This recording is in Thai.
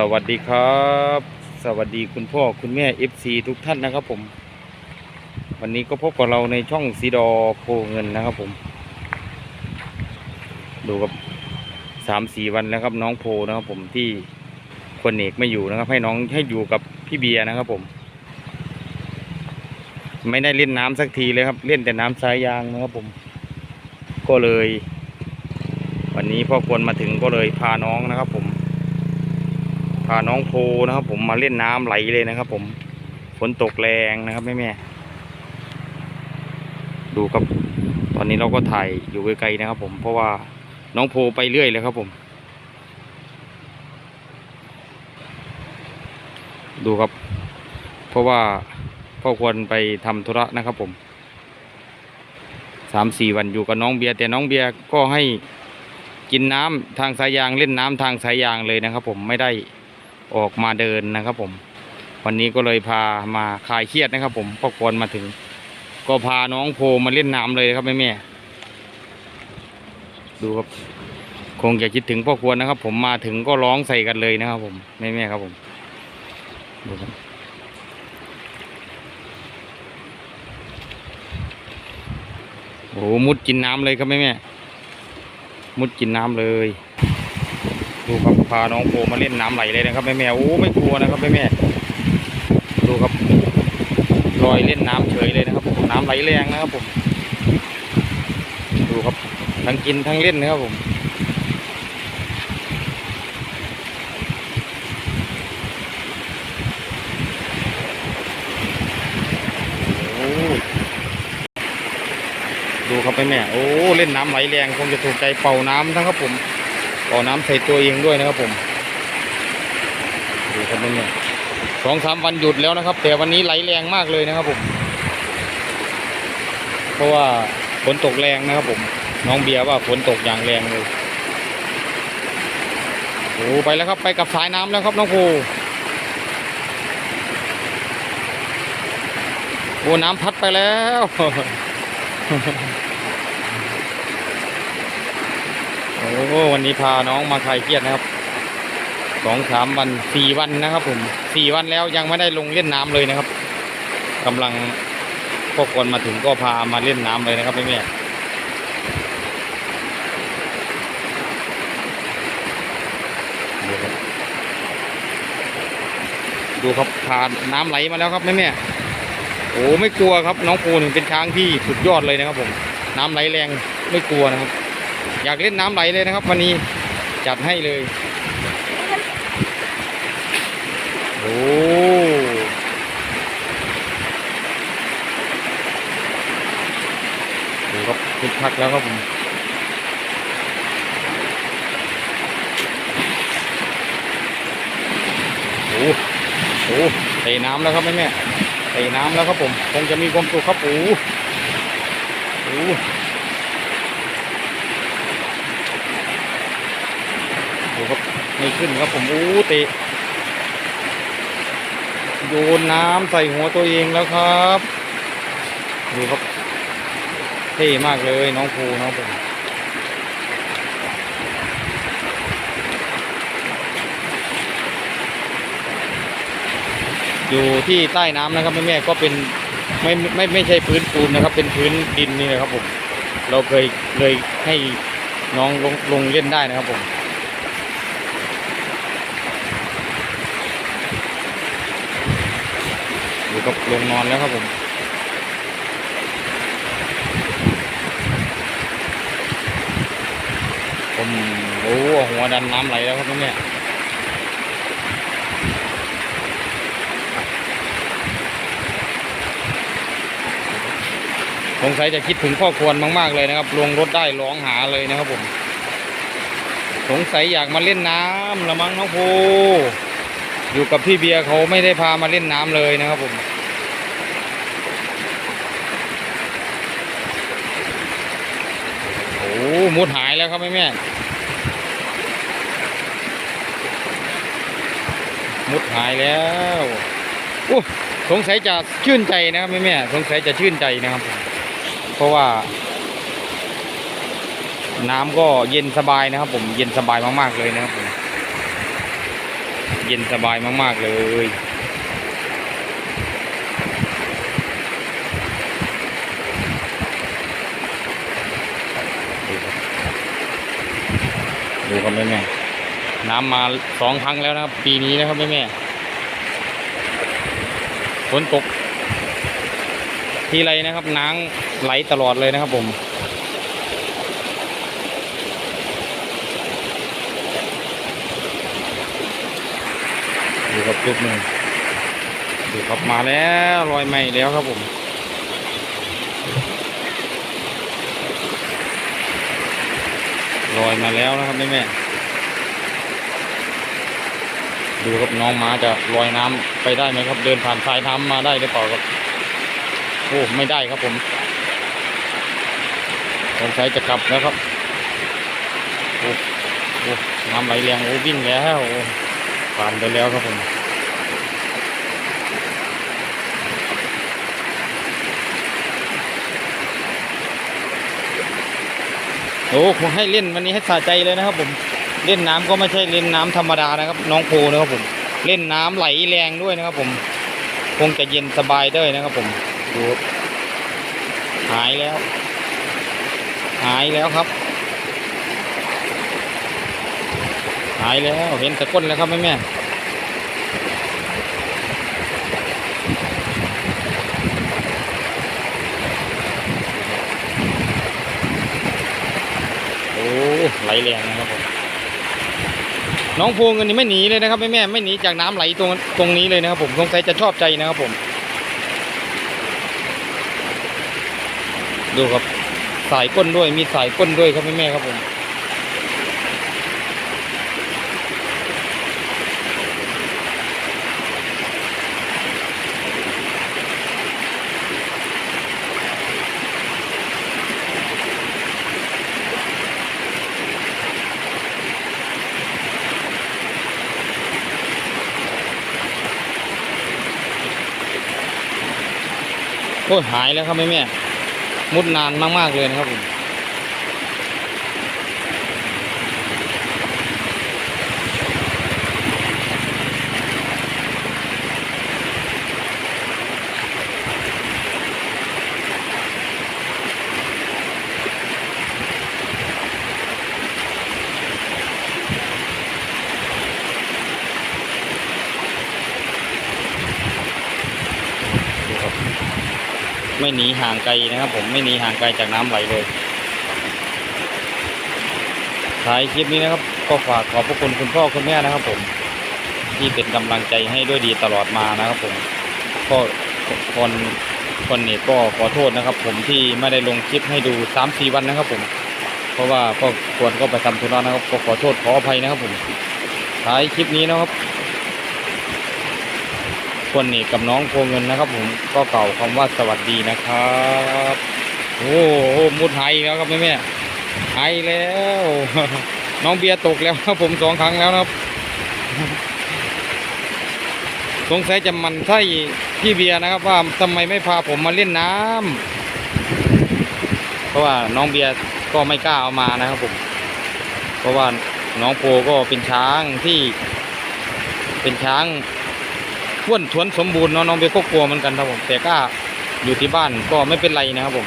สวัสดีครับ สวัสดีคุณพ่อคุณแม่ FC ทุกท่านนะครับผม วันนี้ก็พบกับเราในช่องซีดอโพเงินนะครับผม ดูกับสามสี่วันแล้วครับน้องโพนะครับผมที่คนเอกไม่อยู่นะครับ ให้น้องให้อยู่กับพี่เบียร์นะครับผม ไม่ได้เล่นน้ำสักทีเลยครับ เล่นแต่น้ำสายยางนะครับผม ก็เลย วันนี้พ่อควรมาถึงก็เลยพาน้องนะครับผม พาน้องโพนะครับ ผมมาเล่นน้ำไหลเลยนะครับ ผมฝนตกแรงนะครับแม่แม่ดูครับ ตอนนี้เราก็ถ่ายอยู่ไกลๆนะครับ ผมเพราะว่าน้องโพไปเรื่อยเลยครับผม ดูครับ เพราะว่าพ่อควรไปทำธุระนะครับผมสามสี่วันอยู่กับน้องเบียร์แต่น้องเบียร์ก็ให้กินน้ำทางสายยางเล่นน้ำทางสายยางเลยนะครับ ผมไม่ได้ ออกมาเดินนะครับผม วันนี้ก็เลยพามาคลายเครียดนะครับ ผมพ่อควรมาถึง ก็พาน้องโพมาเล่นน้ำเลยครับแม่แม่ดูครับคงจะคิดถึงพ่อควรนะครับ ผมมาถึงก็ร้องใส่กันเลยนะครับ ผมแม่แม่ครับผมดูครับโอ้โหมุดกินน้ำเลยครับแม่แม่มุดกินน้ำเลย ดูครับพาน้องโพมาเล่นน้ำไหลเลยนะครับแม่แม่โอ้ไม่กลัวนะครับแม่แม่ดูครับลอยเล่นน้ำเฉยเลยนะครับผมน้ำไหลแรงนะครับผม ดูครับทั้งกินทั้งเล่นนะครับผมโอ้ดูครับแม่แม่โอ้เล่นน้ำไหลแรงคงจะถูกใจเป่าน้ำทั้งครับผม ต่อน้ำใส่ตัวเองด้วยนะครับผมดูครับเนี่ยสองสามวันหยุดแล้วนะครับ แต่วันนี้ไหลแรงมากเลยนะครับผม เพราะว่าฝนตกแรงนะครับผม น้องเบียร์ว่าฝนตกอย่างแรงเลยโอ้ไปแล้วครับไปกับสายน้ำแล้วครับน้องภูโอ้น้ำพัดไปแล้ว โอ้วันนี้พาน้องมาคลายเครียดนะครับสองสามวันสี่วันนะครับ ผมสี่วันแล้วยังไม่ได้ลงเล่นน้ำเลยนะครับกำลังพวกคนมาถึงก็พามาเล่นน้ำเลยนะครับแม่แม่ดูครับดูครับพาน้ำไหลมาแล้วครับแม่แม่โอ้ไม่กลัวครับ น้องปูนเป็นช้างที่สุดยอดเลยนะครับ ผม น้ำไหลแรงไม่กลัวนะครับ อยากเล่นน้ำไหลเลยนะครับ วันนี้จัดให้เลย โอ้ดูครับคึกคักแล้วครับผมโอ้โหเตะน้ำแล้วครับแม่แม่เตะน้ำแล้วครับผมคงจะมีความสุขครับโอ้โหโอ้โห ดูครับ ไม่ขึ้นครับผมอู้เตะโยนน้ำใส่หัวตัวเองแล้วครับดูครับเท่มากเลยน้องภูน้องผมอยู่ที่ใต้น้ำนะครับแม่แม่ๆก็เป็นไม่ไม่ไม่ใช่พื้นปูนนะครับ เป็นพื้นดินนี่นะครับผม เราเคยเลยให้น้องลงลงเล่นได้นะครับผม ดูครับลงนอนแล้วครับผมผมโอ้หัวดันน้ำไหลแล้วครับเนี่ยสงสัยจะคิดถึงพ่อควรมาก ๆ เลยนะครับลงรถได้ร้องหาเลยนะครับผม สงสัยอยากมาเล่นน้ำละมั้งน้องภู อยู่กับพี่เบียร์เขาไม่ได้พามาเล่นน้ำเลยนะครับผมโอ้มุดหายแล้วครับแม่แม่มุดหายแล้วโอ้สงสัยจะชื่นใจนะครับแม่แม่สงสัยจะชื่นใจนะครับ เพราะว่า น้ำก็เย็นสบายนะครับ ผมเย็นสบายมากๆเลยนะครับผม เย็นสบายมาก ๆ เลยดูครับแม่แม่น้ำมาสองครั้งแล้วนะครับ ปีนี้นะครับแม่แม่ฝนตก ทีไรนะครับน้ำไหลตลอดเลยนะครับผม ดูครับจุดหนึ่งดูครับมาแล้วลอยใหม่แล้วครับผมลอยมาแล้วนะครับแม่แม่ดูครับน้องม้าจะลอยน้ำไปได้ไหมครับ เดินผ่านสายน้ำมาได้หรือเปล่าครับโอ้ไม่ได้ครับผมสงสัยจะกลับแล้วครับโอ้โอ้น้ำไหลแรงโอ้วิ่งแล้วโอ้ ผ่านไปแล้วครับผมโอ้ผมให้เล่นวันนี้ให้สะใจเลยนะครับผมเล่นน้ำก็ไม่ใช่เล่นน้ำธรรมดานะครับ น้องโพนะครับผม เล่นน้ำไหลแรงด้วยนะครับผม คงจะเย็นสบายด้วยนะครับผมดูหายแล้ว หายแล้วครับ หายแล้วเห็นตะก้นแล้วครับแม่แม่โอ้ไหลแรงนะครับผมน้องพวงเงินนี่ไม่หนีเลยนะครับแม่แม่ไม่หนีจากน้ำไหลตรงตรงนี้เลยนะครับผมสงสัยจะชอบใจนะครับผม ดูครับสายก้นด้วยมีสายก้นด้วยครับแม่แม่ครับผม โอ้ยหายแล้วครับแม่แม่มุดนานมากๆเลยนะครับผม ไม่หนีห่างไกลนะครับ ผมไม่หนีห่างไกลจากน้ำไหลเลยท้ายคลิปนี้นะครับ ก็ฝากขอบพระคุณคุณพ่อคุณแม่นะครับ ผม ที่เป็นกำลังใจให้ด้วยดีตลอดมานะครับ ผมก็คนคนนี้ก็ขอโทษนะครับ ผมที่ไม่ได้ลงคลิปให้ดูสามสี่วันนะครับ ผม เพราะว่าก็ควรก็ไปทำธุระนะครับก็ขอโทษขออภัยนะครับ ผมท้ายคลิปนี้นะครับ คนนี้กับน้องโพเงินนะครับ ผมก็เก่าคำว่าสวัสดีนะครับโอ้โหมุดหายแล้วครับแม่แม่หายแล้ว น้องเบียร์ตกแล้วครับผมสองครั้งแล้วนะครับ สงสัยจะมันไส้พี่เบียร์นะครับ ว่าทำไมไม่พาผมมาเล่นน้ำเพราะว่าน้องเบียร์ก็ไม่กล้าเอามานะครับผม เพราะว่าน้องโพก็เป็นช้างที่ เป็นช้าง วนทวนสมบูรณ์เนาะน้องเบยร์ก็กลัวเหมือนกันครับผมแต่ก็อยู่ที่บ้านก็ไม่เป็นไรนะครับผม